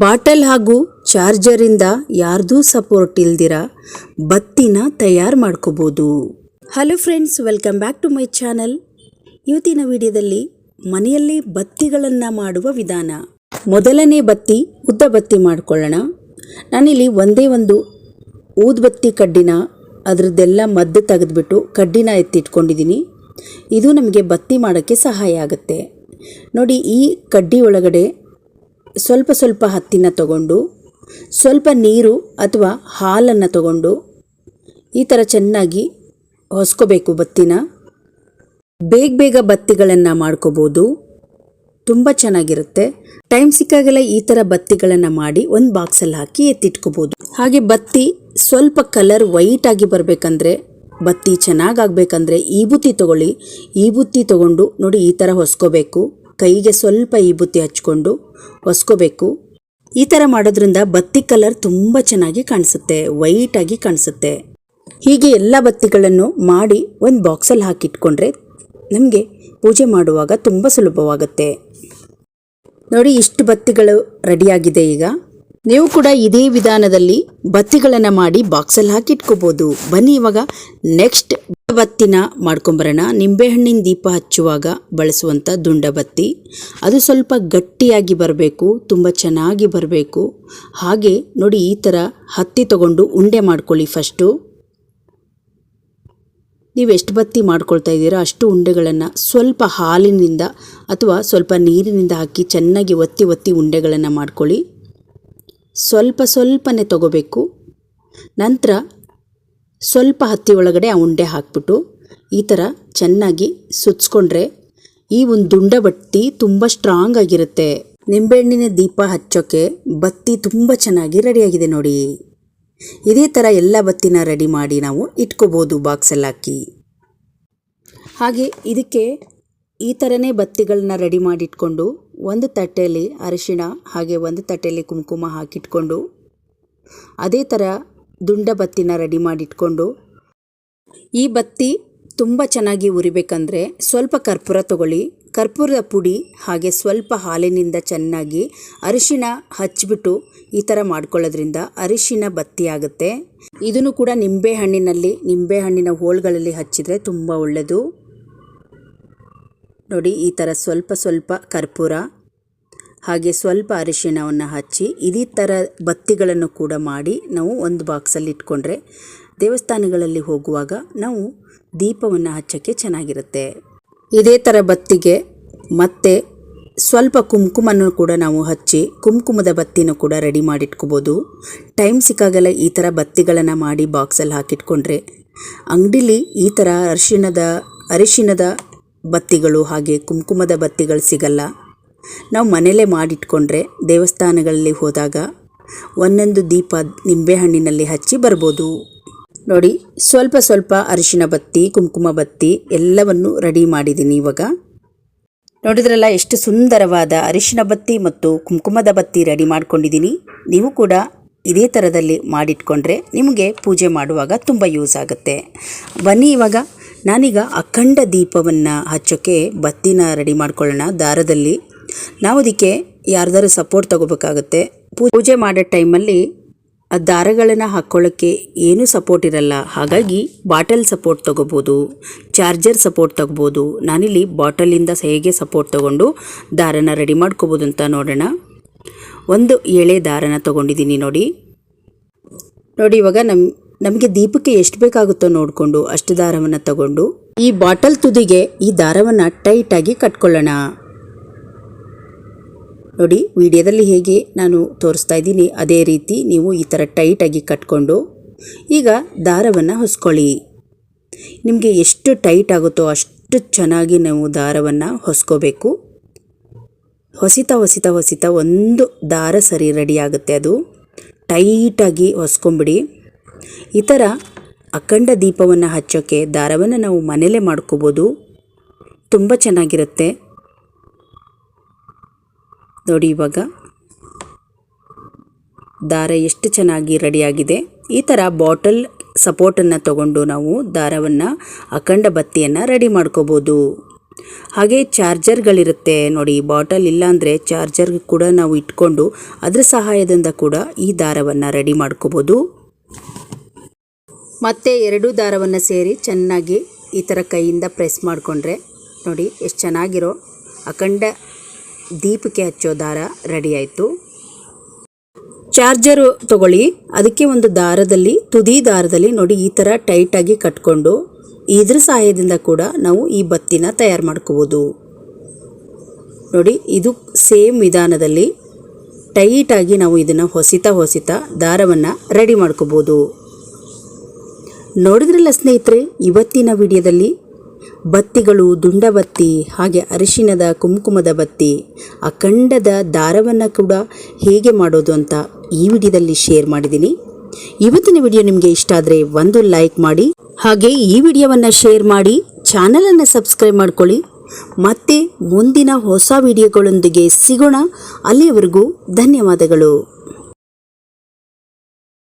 Bottle ಹಾಗೂ ಚಾರ್ಜರಿಂದ ಯಾರ್ದೂ support ಇಲ್ದಿರ ಬತ್ತಿನ ತಯಾರು ಮಾಡ್ಕೋಬೋದು. Hello friends, welcome back to my channel. ಇವತ್ತಿನ ವಿಡಿಯೋದಲ್ಲಿ ಮನೆಯಲ್ಲಿ ಬತ್ತಿಗಳನ್ನು ಮಾಡುವ ವಿಧಾನ. ಮೊದಲನೇ ಬತ್ತಿ ಉದ್ದ ಬತ್ತಿ ಮಾಡ್ಕೊಳ್ಳೋಣ. ನಾನಿಲ್ಲಿ ಒಂದೇ ಒಂದು ಊದ್ಬತ್ತಿ ಕಡ್ಡಿನ, ಅದರದ್ದೆಲ್ಲ ಮದ್ದು ತೆಗೆದುಬಿಟ್ಟು ಕಡ್ಡಿನ ಎತ್ತಿಟ್ಕೊಂಡಿದ್ದೀನಿ. ಇದು ನಮಗೆ ಬತ್ತಿ ಮಾಡೋಕ್ಕೆ ಸಹಾಯ ಆಗುತ್ತೆ. ನೋಡಿ, ಈ ಕಡ್ಡಿ ಒಳಗಡೆ ಸ್ವಲ್ಪ ಸ್ವಲ್ಪ ಹತ್ತಿನ ತಗೊಂಡು, ಸ್ವಲ್ಪ ನೀರು ಅಥವಾ ಹಾಲನ್ನು ತಗೊಂಡು ಈ ಥರ ಚೆನ್ನಾಗಿ ಹೊಸ್ಕೋಬೇಕು ಬತ್ತಿನ. ಬೇಗ ಬೇಗ ಬತ್ತಿಗಳನ್ನು ಮಾಡ್ಕೋಬೋದು. ತುಂಬ ಚೆನ್ನಾಗಿರುತ್ತೆ. ಟೈಮ್ ಸಿಕ್ಕಾಗೆಲ್ಲ ಈ ಥರ ಬತ್ತಿಗಳನ್ನು ಮಾಡಿ ಒಂದು ಬಾಕ್ಸಲ್ಲಿ ಹಾಕಿ ಎತ್ತಿಟ್ಕೋಬೋದು. ಹಾಗೆ ಬತ್ತಿ ಸ್ವಲ್ಪ ಕಲರ್ ವೈಟ್ ಆಗಿ ಬರಬೇಕಂದ್ರೆ, ಬತ್ತಿ ಚೆನ್ನಾಗಾಗಬೇಕಂದ್ರೆ ಈ ಬುತ್ತಿ ತಗೊಳ್ಳಿ. ಈ ಬುತ್ತಿ ತಗೊಂಡು ನೋಡಿ ಈ ಥರ ಹೊಸ್ಕೋಬೇಕು. ಕೈಗೆ ಸ್ವಲ್ಪ ಈ ಬುತ್ತಿ ಹಚ್ಕೊಂಡು ಹೊಸ್ಕೋಬೇಕು ಈ ಥರ ಮಾಡೋದ್ರಿಂದ ಬತ್ತಿ ಕಲರ್ ತುಂಬ ಚೆನ್ನಾಗಿ ಕಾಣಿಸುತ್ತೆ ವೈಟಾಗಿ ಕಾಣಿಸುತ್ತೆ. ಹೀಗೆ ಎಲ್ಲ ಬತ್ತಿಗಳನ್ನು ಮಾಡಿ ಒಂದು ಬಾಕ್ಸಲ್ಲಿ ಹಾಕಿಟ್ಕೊಂಡ್ರೆ ನಮಗೆ ಪೂಜೆ ಮಾಡುವಾಗ ತುಂಬ ಸುಲಭವಾಗುತ್ತೆ. ನೋಡಿ ಇಷ್ಟು ಬತ್ತಿಗಳು ರೆಡಿಯಾಗಿದೆ ಈಗ. ನೀವು ಕೂಡ ಇದೇ ವಿಧಾನದಲ್ಲಿ ಬತ್ತಿಗಳನ್ನು ಮಾಡಿ ಬಾಕ್ಸಲ್ಲಿ ಹಾಕಿಟ್ಕೋಬೋದು. ಬನ್ನಿ ಇವಾಗ ನೆಕ್ಸ್ಟ್ ಬತ್ತಿನ ಮಾಡ್ಕೊಂಬರೋಣ. ನಿಂಬೆಹಣ್ಣಿನ ದೀಪ ಹಚ್ಚುವಾಗ ಬಳಸುವಂಥ ದುಂಡ ಬತ್ತಿ ಅದು ಸ್ವಲ್ಪ ಗಟ್ಟಿಯಾಗಿ ಬರಬೇಕು, ತುಂಬ ಚೆನ್ನಾಗಿ ಬರಬೇಕು. ಹಾಗೆ ನೋಡಿ ಈ ಥರ ಹತ್ತಿ ತಗೊಂಡು ಉಂಡೆ ಮಾಡ್ಕೊಳ್ಳಿ ಫಸ್ಟು ನೀವು ಎಷ್ಟು ಬತ್ತಿ ಮಾಡ್ಕೊಳ್ತಾ ಇದ್ದೀರೋ ಅಷ್ಟು ಉಂಡೆಗಳನ್ನು ಸ್ವಲ್ಪ ಹಾಲಿನಿಂದ ಅಥವಾ ಸ್ವಲ್ಪ ನೀರಿನಿಂದ ಹಾಕಿ ಚೆನ್ನಾಗಿ ಒತ್ತಿ ಒತ್ತಿ ಉಂಡೆಗಳನ್ನು ಮಾಡ್ಕೊಳ್ಳಿ. ಸ್ವಲ್ಪ ಸ್ವಲ್ಪನೇ ತಗೋಬೇಕು. ನಂತರ ಸ್ವಲ್ಪ ಹತ್ತಿ ಒಳಗಡೆ ಆ ಉಂಡೆ ಹಾಕ್ಬಿಟ್ಟು ಈ ಥರ ಚೆನ್ನಾಗಿ ಸುತ್ಸ್ಕೊಂಡ್ರೆ ಈ ಒಂದು ದುಂಡ ಬಟ್ಟಿ ತುಂಬ ಸ್ಟ್ರಾಂಗ್ ಆಗಿರುತ್ತೆ. ನಿಂಬೆಹಣ್ಣಿನ ದೀಪ ಹಚ್ಚೋಕ್ಕೆ ಬತ್ತಿ ತುಂಬ ಚೆನ್ನಾಗಿ ರೆಡಿಯಾಗಿದೆ ನೋಡಿ. ಇದೇ ಥರ ಎಲ್ಲ ಬತ್ತಿನ ರೆಡಿ ಮಾಡಿ ನಾವು ಇಟ್ಕೋಬೋದು ಬಾಕ್ಸಲ್ಲಿ ಹಾಕಿ. ಹಾಗೆ ಇದಕ್ಕೆ ಈ ಥರನೇ ಬತ್ತಿಗಳನ್ನ ರೆಡಿ ಮಾಡಿಟ್ಕೊಂಡು ಒಂದು ತಟ್ಟೆಯಲ್ಲಿ ಅರಿಶಿಣ ಹಾಗೆ ಒಂದು ತಟ್ಟೆಯಲ್ಲಿ ಕುಂಕುಮ ಹಾಕಿಟ್ಕೊಂಡು, ಅದೇ ಥರ ದುಂಡ ಬತ್ತಿನ ರೆಡಿ ಮಾಡಿಟ್ಕೊಂಡು, ಈ ಬತ್ತಿ ತುಂಬ ಚೆನ್ನಾಗಿ ಉರಿಬೇಕಂದ್ರೆ ಸ್ವಲ್ಪ ಕರ್ಪೂರ ತಗೊಳ್ಳಿ. ಕರ್ಪೂರದ ಪುಡಿ ಹಾಗೆ ಸ್ವಲ್ಪ ಹಾಲಿನಿಂದ ಚೆನ್ನಾಗಿ ಅರಿಶಿನ ಹಚ್ಚಿಬಿಟ್ಟು ಈ ಥರ ಮಾಡ್ಕೊಳ್ಳೋದ್ರಿಂದ ಅರಿಶಿನ ಬತ್ತಿ ಆಗುತ್ತೆ. ಇದನ್ನು ಕೂಡ ನಿಂಬೆ ಹಣ್ಣಿನಲ್ಲಿ ನಿಂಬೆ ಹಣ್ಣಿನ ಹೋಳುಗಳಲ್ಲಿ ಹಚ್ಚಿದರೆ ತುಂಬ ಒಳ್ಳೆಯದು ನೋಡಿ, ಈ ಥರ ಸ್ವಲ್ಪ ಸ್ವಲ್ಪ ಕರ್ಪೂರ, ಹಾಗೆ ಸ್ವಲ್ಪ ಅರಿಶಿಣವನ್ನು ಹಚ್ಚಿ, ಇದೇ ಥರ ಬತ್ತಿಗಳನ್ನು ಕೂಡ ಮಾಡಿ ನಾವು ಒಂದು ಬಾಕ್ಸಲ್ಲಿ ಇಟ್ಕೊಂಡ್ರೆ ದೇವಸ್ಥಾನಗಳಲ್ಲಿ ಹೋಗುವಾಗ ನಾವು ದೀಪವನ್ನು ಹಚ್ಚೋಕ್ಕೆ ಚೆನ್ನಾಗಿರುತ್ತೆ. ಇದೇ ಥರ ಬತ್ತಿಗೆ ಮತ್ತೆ ಸ್ವಲ್ಪ ಕುಂಕುಮನ್ನು ಕೂಡ ನಾವು ಹಚ್ಚಿ, ಕುಂಕುಮದ ಬತ್ತಿನೂ ಕೂಡ ರೆಡಿ ಮಾಡಿಟ್ಕೋಬೋದು. ಟೈಮ್ ಸಿಕ್ಕಾಗೆಲ್ಲ ಈ ಥರ ಬತ್ತಿಗಳನ್ನು ಮಾಡಿ ಬಾಕ್ಸಲ್ಲಿ ಹಾಕಿಟ್ಕೊಂಡ್ರೆ ಅಂಗಡಿಲಿ ಈ ಥರ ಅರಿಶಿಣದ ಅರಿಶಿಣದ ಬತ್ತಿಗಳು ಹಾಗೆ ಕುಂಕುಮದ ಬತ್ತಿಗಳು ಸಿಗಲ್ಲ. ನಾವು ಮನೆಯಲ್ಲೇ ಮಾಡಿಟ್ಕೊಂಡ್ರೆ ದೇವಸ್ಥಾನಗಳಲ್ಲಿ ಹೋದಾಗ ಒಂದೊಂದು ದೀಪ ನಿಂಬೆಹಣ್ಣಿನಲ್ಲಿ ಹಚ್ಚಿ ಬರ್ಬೋದು. ನೋಡಿ, ಸ್ವಲ್ಪ ಸ್ವಲ್ಪ ಅರಿಶಿನ ಬತ್ತಿ, ಕುಂಕುಮ ಬತ್ತಿ ಎಲ್ಲವನ್ನು ರೆಡಿ ಮಾಡಿದ್ದೀನಿ ಇವಾಗ. ನೋಡಿದ್ರಲ್ಲ, ಎಷ್ಟು ಸುಂದರವಾದ ಅರಿಶಿನ ಬತ್ತಿ ಮತ್ತು ಕುಂಕುಮದ ಬತ್ತಿ ರೆಡಿ ಮಾಡ್ಕೊಂಡಿದ್ದೀನಿ ನೀವು ಕೂಡ ಇದೇ ಥರದಲ್ಲಿ ಮಾಡಿಟ್ಕೊಂಡ್ರೆ ನಿಮಗೆ ಪೂಜೆ ಮಾಡುವಾಗ ತುಂಬ ಯೂಸ್ ಆಗುತ್ತೆ. ಬನ್ನಿ ಇವಾಗ ನಾನೀಗ ಅಖಂಡ ದೀಪವನ್ನು ಹಚ್ಚೋಕ್ಕೆ ಬತ್ತಿನ ರೆಡಿ ಮಾಡ್ಕೊಳ್ಳೋಣ ದಾರದಲ್ಲಿ. ನಾವು ಅದಕ್ಕೆ ಯಾರ್ದಾರು ಸಪೋರ್ಟ್ ತಗೋಬೇಕಾಗುತ್ತೆ. ಪೂಜೆ ಮಾಡೋ ಟೈಮಲ್ಲಿ ಆ ದಾರಗಳನ್ನು ಹಾಕ್ಕೊಳ್ಳೋಕ್ಕೆ ಏನೂ ಸಪೋರ್ಟ್ ಇರಲ್ಲ. ಹಾಗಾಗಿ ಬಾಟಲ್ ಸಪೋರ್ಟ್ ತಗೋಬೋದು, ಚಾರ್ಜರ್ ಸಪೋರ್ಟ್ ತಗೋಬೋದು. ನಾನಿಲ್ಲಿ ಬಾಟಲಿಂದ ಹೇಗೆ ಸಪೋರ್ಟ್ ತಗೊಂಡು ದಾರನ ರೆಡಿ ಮಾಡ್ಕೋಬೋದು ಅಂತ ನೋಡೋಣ. ಒಂದು ಎಳೆ ದಾರನ ತಗೊಂಡಿದ್ದೀನಿ ನೋಡಿ. ನೋಡಿ ಇವಾಗ ನಮ್ಮ ನಮಗೆ ದೀಪಕ್ಕೆ ಎಷ್ಟು ಬೇಕಾಗುತ್ತೋ ನೋಡಿಕೊಂಡು ಅಷ್ಟು ದಾರವನ್ನು ತಗೊಂಡು ಈ ಬಾಟಲ್ ತುದಿಗೆ ಈ ದಾರವನ್ನು ಟೈಟಾಗಿ ಕಟ್ಕೊಳ್ಳೋಣ. ನೋಡಿ, ವಿಡಿಯೋದಲ್ಲಿ ಹೇಗೆ ನಾನು ತೋರಿಸ್ತಾ ಇದ್ದೀನಿ, ಅದೇ ರೀತಿ ನೀವು ಈ ಥರ ಟೈಟಾಗಿ ಕಟ್ಕೊಂಡು ಈಗ ದಾರವನ್ನು ಹೊಸ್ಕೊಳ್ಳಿ. ನಿಮಗೆ ಎಷ್ಟು ಟೈಟ್ ಆಗುತ್ತೋ ಅಷ್ಟು ಚೆನ್ನಾಗಿ ನಾವು ದಾರವನ್ನು ಹೊಸ್ಕೋಬೇಕು. ಹೊಸಿತ ಹೊಸಿತಾ ಹೊಸಿತ ಒಂದು ದಾರ ಸರಿ ರೆಡಿ ಆಗುತ್ತೆ ಅದು. ಟೈಟಾಗಿ ಹೊಸ್ಕೊಂಬಿಡಿ. ಈ ಥರ ಅಖಂಡ ದೀಪವನ್ನು ಹಚ್ಚೋಕ್ಕೆ ದಾರವನ್ನು ನಾವು ಮನೆಯಲ್ಲೇ ಮಾಡ್ಕೋಬೋದು. ತುಂಬ ಚೆನ್ನಾಗಿರುತ್ತೆ. ನೋಡಿ ಇವಾಗ. ದಾರ ಎಷ್ಟು ಚೆನ್ನಾಗಿ ರೆಡಿಯಾಗಿದೆ. ಈ ಥರ ಬಾಟಲ್ ಸಪೋರ್ಟನ್ನು ತಗೊಂಡು ನಾವು ದಾರವನ್ನು ಅಖಂಡ ಬತ್ತಿಯನ್ನು ರೆಡಿ ಮಾಡ್ಕೋಬೋದು. ಹಾಗೆ ಚಾರ್ಜರ್ಗಳಿರುತ್ತೆ. ನೋಡಿ ಬಾಟಲ್ ಇಲ್ಲಾಂದರೆ ಚಾರ್ಜರ್ ಕೂಡ ನಾವು ಇಟ್ಕೊಂಡು ಅದರ ಸಹಾಯದಿಂದ ಕೂಡ ಈ ದಾರವನ್ನು ರೆಡಿ ಮಾಡ್ಕೋಬೋದು. ಮತ್ತೆ ಎರಡು ದಾರವನ್ನು ಸೇರಿ ಚೆನ್ನಾಗಿ ಈ ಥರ ಕೈಯಿಂದ ಪ್ರೆಸ್ ಮಾಡಿಕೊಂಡ್ರೆ ನೋಡಿ ಎಷ್ಟು ಚೆನ್ನಾಗಿರೋ ಅಖಂಡ ದೀಪಕ್ಕೆ ಹಚ್ಚೋ ದಾರ ರೆಡಿ ಆಯಿತು. ಚಾರ್ಜರು ತಗೊಳ್ಳಿ. ಅದಕ್ಕೆ ಒಂದು ದಾರದಲ್ಲಿ, ತುದಿ ದಾರದಲ್ಲಿ ನೋಡಿ ಈ ಥರ ಟೈಟಾಗಿ ಕಟ್ಕೊಂಡು ಇದ್ರ ಸಹಾಯದಿಂದ ಕೂಡ ನಾವು ಈ ಬತ್ತಿನ ತಯಾರು ಮಾಡ್ಕೋಬೋದು. ನೋಡಿ ಇದು ಸೇಮ್ ವಿಧಾನದಲ್ಲಿ ಟೈಟಾಗಿ ನಾವು ಇದನ್ನು ಹೊಸಿತಾ ಹೊಸಿತಾ ದಾರವನ್ನು ರೆಡಿ ಮಾಡ್ಕೋಬೋದು. ನೋಡಿದ್ರಲ್ಲ ಸ್ನೇಹಿತರೆ, ಇವತ್ತಿನ ವಿಡಿಯೋದಲ್ಲಿ ಬತ್ತಿಗಳು ದುಂಡ ಬತ್ತಿ ಹಾಗೆ ಅರಿಶಿನದ ಕುಂಕುಮದ ಬತ್ತಿ, ಅಖಂಡದ ದಾರವನ್ನು ಕೂಡ ಹೇಗೆ ಮಾಡೋದು ಅಂತ ಈ ವಿಡಿಯೋದಲ್ಲಿ ಶೇರ್ ಮಾಡಿದ್ದೀನಿ. ಇವತ್ತಿನ ವಿಡಿಯೋ ನಿಮಗೆ ಇಷ್ಟ ಆದರೆ ಒಂದು ಲೈಕ್ ಮಾಡಿ, ಹಾಗೆ ಈ ವಿಡಿಯೋವನ್ನು ಶೇರ್ ಮಾಡಿ, ಚಾನಲನ್ನು ಸಬ್ಸ್ಕ್ರೈಬ್ ಮಾಡ್ಕೊಳ್ಳಿ. ಮತ್ತೆ ಮುಂದಿನ ಹೊಸ ವಿಡಿಯೋಗಳೊಂದಿಗೆ ಸಿಗೋಣ. ಅಲ್ಲಿಯವರೆಗೂ ಧನ್ಯವಾದಗಳು.